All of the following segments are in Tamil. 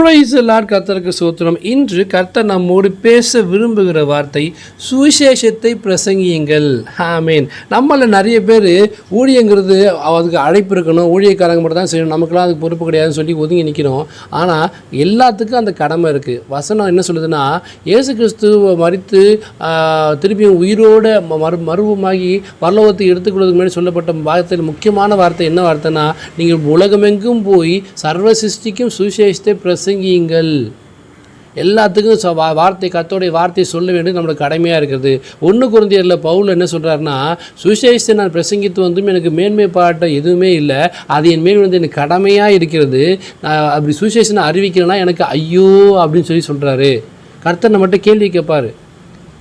பிரைஸ் லார்ட் கர்த்தருக்கு சோத்திரம். இன்று கர்த்தர் நம்மோடு பேச விரும்புகிற வார்த்தை சுவிசேஷத்தை பிரசங்கியுங்கள். ஆமீன் நம்மள நிறைய பேர் ஊழியங்கிறது அதுக்கு அழைப்பு இருக்கணும் ஊழியக்காரங்க மட்டும் தான் செய்யணும் நமக்குலாம் அதுக்கு பொறுப்பு கிடையாதுன்னு சொல்லி ஒதுங்கி நிற்கிறோம் ஆனால் எல்லாத்துக்கும் அந்த கடமை இருக்குது வசனம் என்ன சொல்லுதுன்னா இயேசு கிறிஸ்து மறித்து திருப்பியும் உயிரோட ம- மறு மருவமாகி பரலோகத்தை எடுத்துக்கொள்வதுக்கு முன்னாடி சொல்லப்பட்ட வார்த்தையில் முக்கியமான வார்த்தை என்ன வார்த்தைன்னா நீங்கள் உலகமெங்கும் போய் சர்வ சிருஷ்டிக்கும் சுவிசேஷத்தை பிரசங்கியுங்கள் எல்லாத்துக்கும் ச- வா- வார்த்தை கத்தோடைய வார்த்தையை சொல்ல வேண்டியது நம்மளோட கடமையாக இருக்கிறது. ஒன்று குழந்தையரில் பவுல் என்ன சொல்கிறாருன்னா சுசேஷத்தை நான் பிரசங்கித்து வந்தும் எனக்கு மேன்மை பாட்ட எதுவுமே இல்லை. அது என் மேல் வந்து எனக்கு கடமையாக இருக்கிறது. நான் அப்படி சுசேஷனை அறிவிக்கிறேன்னா எனக்கு ஐயோ அப்படின்னு சொல்லி சொல்கிறாரு கர்த்தர் நம்மகிட்ட கேள்வி கேட்பார்.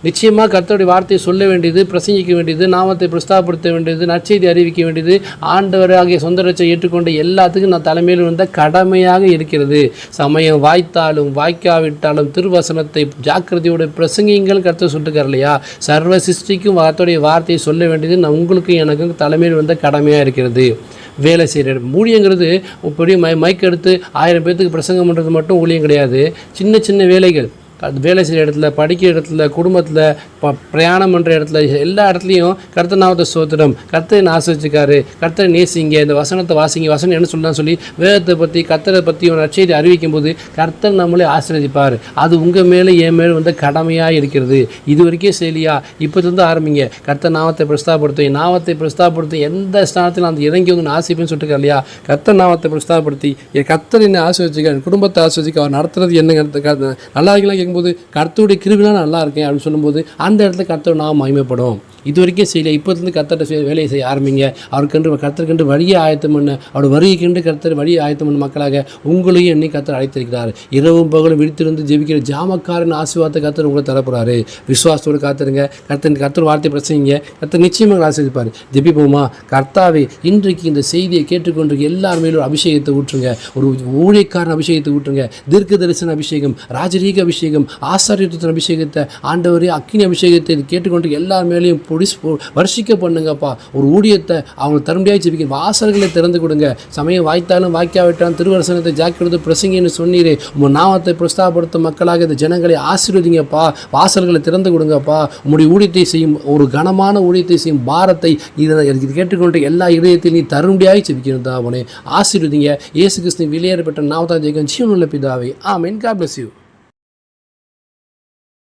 நிச்சயமாக கர்த்தருடைய வார்த்தையை சொல்ல வேண்டியது பிரசங்கிக்க வேண்டியது நாமத்தை பிரஸ்தாபடுத்த வேண்டியது நற்செய்தி அறிவிக்க வேண்டியது ஆண்டவர் ஆகிய சொந்த ரச்சை ஏற்றுக்கொண்ட எல்லாத்துக்கும் நான் தலைமையில் வந்த கடமையாக இருக்கிறது. சமயம் வாய்த்தாலும் வாய்க்காவிட்டாலும் திருவசனத்தை ஜாக்கிரதையோட பிரசங்கிங்கள் கர்த்தர் சொல்லிருக்கார் இல்லையா? சர்வ சிருஷ்டிக்கும் கர்த்தருடைய வார்த்தையை சொல்ல வேண்டியது நான் உங்களுக்கும் எனக்கும் தலைமையில் வந்த கடமையாக இருக்கிறது. வேலை செய்கிற இடம் ஊழியங்கிறது பெரிய மை மைக் எடுத்து ஆயிரம் பேர்த்துக்கு பிரசங்கம் பண்ணுறது மட்டும் ஊழியம் கிடையாது. சின்ன சின்ன வேலைகள். வேலை செய்கிற இடத்துல படிக்கிற இடத்துல குடும்பத்தில் ப பிரயாணம் பண்ணுற இடத்துல எல்லா இடத்துலையும் கர்த்தர் நாமத்தை சோத்திரம் கர்த்தரை ஆசிரிச்சிருக்காரு கர்த்தரை நேசிங்க. இந்த வசனத்தை வாசிங்க. வசனம் என்ன சொல்லலாம் சொல்லி வேதத்தை பற்றி கர்த்தரை பற்றி ஒரு நற்செய்தி அறிவிக்கும் போது கர்த்தர் நம்மளே ஆசீர்வதிப்பார். அது உங்கள் மேலே என் மேலே வந்து கடமையாக இருக்கிறது. இது வரைக்கும் செய்யலையா? இப்போதுலேருந்து ஆரம்பிங்க. கர்த்தர் நாமத்தை பிரஸ்தாபடுத்தும் நாவத்தை நாமத்தை பிரஸ்தாபடுத்தும் எந்த ஸ்தானத்தில் அந்த இறங்கி வந்து ஆசிப்புன்னு சொல்லிட்டு இல்லையா கர்த்தர் நாமத்தை பிரஸ்தாபடுத்தி என் கர்த்தர் என்ன ஆசிர்வதிக்க என் குடும்பத்தை ஆசிர்வதிக்க அவர் நடத்துறது என்ன நல்லா இருக்கலாம் கேட்கும்போது கர்த்தருடைய கிருபிலாம் நல்லா இருக்கேன் அப்படின்னு சொல்லும்போது அந்த இடத்துல கர்த்தர் நாம் மகிமைப்படும் இது வரைக்கும் செய்யலை. இப்போதுலேருந்து கத்தட்ட செய்ய வேலையை செய்ய ஆரம்பிங்க. அவருக்கென்று கர்த்தருக்கென்று வழியை ஆயத்தம் பண்ண. அவர் வருகைக்கென்று கர்த்தர் வழியை ஆயத்தம் பண்ண மக்களாக. உங்களையும் என்னை கத்தர் அழைத்திருக்கிறார். இரவும் பகலும் விழித்திருந்து ஜெபிக்கிற ஜாமக்காரன் ஆசீர்வாதத்தை கத்தர் உங்களை தரப்போறாரு. விசுவாசத்தோடு காத்துருங்க. கத்தன் கத்தர் வார்த்தை பிரசங்கிங்க. கத்தர் நிச்சயமாக ஆசிரிப்பார் ஜெபிப்போமா? கர்த்தாவே இன்றைக்கு இந்த செய்தியை கேட்டுக்கொண்டு எல்லார் மேலும் அபிஷேகத்தை ஊற்றுங்க. ஒரு ஊழியக்காரன் அபிஷேகத்தை ஊற்றுங்க. தீர்க்க தரிசன அபிஷேகம் ராஜரீக அபிஷேகம் ஆசாரியத்தின் அபிஷேகத்தை ஆண்டவரே அக்கினி அபிஷேகத்தை கேட்டுக்கொண்டு எல்லார் மேலேயும் பொடிஸ் வருஷிக்க பண்ணுங்கப்பா. ஒரு ஊழியத்தை அவங்க தரும்படியாக ஜெபிக்க வாசல்களை திறந்து கொடுங்க. சமயம் வாய்த்தாலும் வாய்க்காவிட்டாலும் திருவரசனத்தை ஜாக்கிரதை பிரசங்கன்னு சொன்னீரே. உங்கள் நாமத்தை பிரஸ்தாபடுத்தும் மக்களாக இந்த ஜனங்களை ஆசீர்வதிங்கப்பா. வாசல்களை திறந்து கொடுங்கப்பா. உங்களுடைய ஊழியத்தை செய்யும் ஒரு கனமான ஊழியத்தை செய்யும் பாரத்தை இதை கேட்டுக்கொண்டு எல்லா இதயத்தையும் நீ தரும்படியாக ஜெபிக்கிறதா உனே ஆசீர்வதிங்க. இயேசு கிறிஸ்து வெளியேறப்பட்ட நாவதான் ஜெயிக்கும் ஜீவனுள்ள பிதாவை. ஆமீன். God bless you.